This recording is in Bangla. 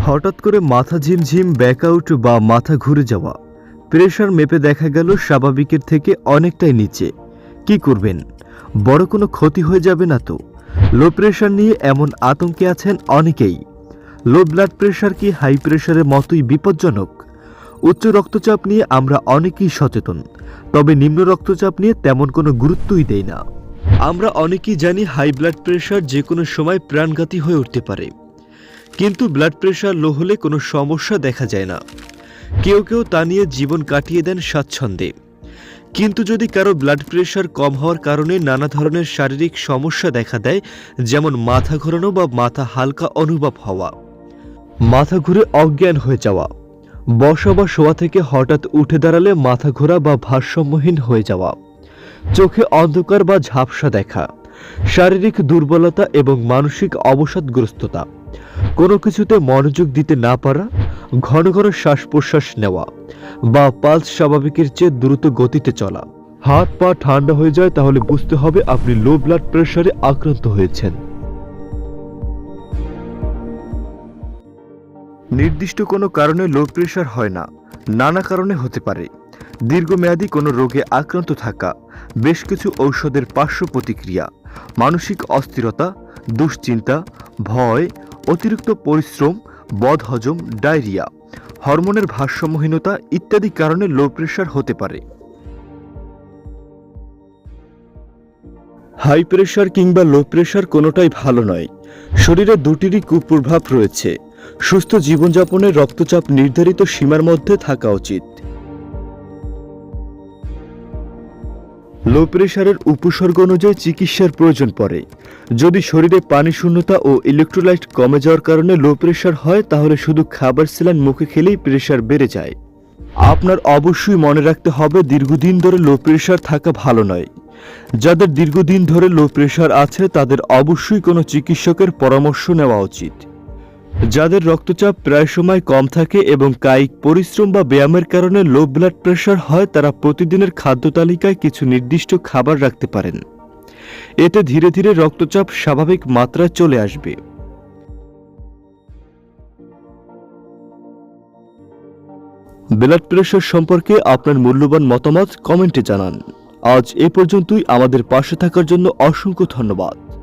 হঠাৎ করে মাথা ঝিমঝিম, ব্যাকআউট বা মাথা ঘুরে যাওয়া। প্রেশার মেপে দেখা গেল স্বাভাবিকের থেকে অনেকটাই নিচে। কি করবেন? বড় কোনো ক্ষতি হয়ে যাবে না তো। লো প্রেশার নিয়ে এমন আতঙ্কে আছেন অনেকেই। লো ব্লাড প্রেশার কি হাই প্রেশারের মতোই বিপজ্জনক? উচ্চ রক্তচাপ নিয়ে আমরা অনেকেই সচেতন, তবে নিম্ন রক্তচাপ নিয়ে তেমন কোনো গুরুত্বই দেই না। আমরা অনেকেই জানি হাই ব্লাড প্রেশার যে কোনো সময় প্রাণঘাতী হয়ে উঠতে পারে। কিন্তু ব্লাড প্রেশার লো হলে কোনো সমস্যা দেখা যায় না। কেউ কেউ তা নিয়ে জীবন কাটিয়ে দেন স্বাচ্ছন্দ্যে। কিন্তু যদি কারও ব্লাড প্রেশার কম হওয়ার কারণে নানা ধরনের শারীরিক সমস্যা দেখা দেয়, যেমন মাথা ঘোরানো বা মাথা হালকা অনুভব হওয়া, মাথা ঘুরে অজ্ঞান হয়ে যাওয়া, বসা বা শোয়া থেকে হঠাৎ উঠে দাঁড়ালে মাথা ঘোরা বা ভারসাম্যহীন হয়ে যাওয়া, চোখে অন্ধকার বা ঝাপসা দেখা, শারীরিক দুর্বলতা এবং মানসিক অবসাদগ্রস্ততা। কোনো কিছুতে মনোযোগ দিতে না পারা, ঘন ঘন শ্বাস প্রশ্বাস নেওয়া বা পালস স্বাভাবিকের চেয়ে দ্রুত গতিতে চলা। হাত পা ঠান্ডা হয়ে যায় তাহলে বুঝতে হবে আপনি লো ব্লাড প্রেশারে আক্রান্ত হয়েছেন। নির্দিষ্ট কোনো কারণে লো প্রেশার হয় না, নানা কারণে হতে পারে। দীর্ঘমেয়াদী কোনো রোগে আক্রান্ত থাকা, বেশ কিছু ঔষধের পার্শ্ব প্রতিক্রিয়া, মানসিক অস্থিরতা, দুশ্চিন্তা, ভয় অতিরিক্ত পরিশ্রম বদহজম ডায়রিয়া, হরমোনের ভারসাম্যহীনতা ইত্যাদি কারণে লো প্রেশার হতে পারে। হাই প্রেশার কিংবা লো প্রেশার কোনোটাই ভালো নয়। শরীরে দুটিরই কুপ্রভাব রয়েছে। সুস্থ জীবনযাপনে রক্তচাপ নির্ধারিত সীমার মধ্যে থাকা উচিত। লো প্রেশারের উপসর্গ অনুযায়ী চিকিৎসার প্রয়োজন পড়ে। যদি শরীরে পানি শূন্যতা ও ইলেকট্রোলাইট কমে যাওয়ার কারণে লো প্রেশার হয়, তাহলে শুধু খাবার স্যালাইন মুখে খেলেই প্রেশার বেড়ে যায়। আপনার অবশ্যই মনে রাখতে হবে, দীর্ঘদিন ধরে লো প্রেশার থাকা ভালো নয়। যাদের দীর্ঘদিন ধরে লো প্রেশার আছে, তাদের অবশ্যই কোনো চিকিৎসকের পরামর্শ নেওয়া উচিত। যাদের রক্তচাপ প্রায় সময় কম থাকে এবং কায়িক পরিশ্রম বা ব্যায়ামের কারণে লো ব্লাড প্রেশার হয়, তারা প্রতিদিনের খাদ্য তালিকায় কিছু নির্দিষ্ট খাবার রাখতে পারেন। এতে ধীরে ধীরে রক্তচাপ স্বাভাবিক মাত্রায় চলে আসবে। ব্লাড প্রেশার সম্পর্কে আপনার মূল্যবান মতামত কমেন্টে জানান। আজ এ পর্যন্তই। আমাদের পাশে থাকার জন্য অসংখ্য ধন্যবাদ।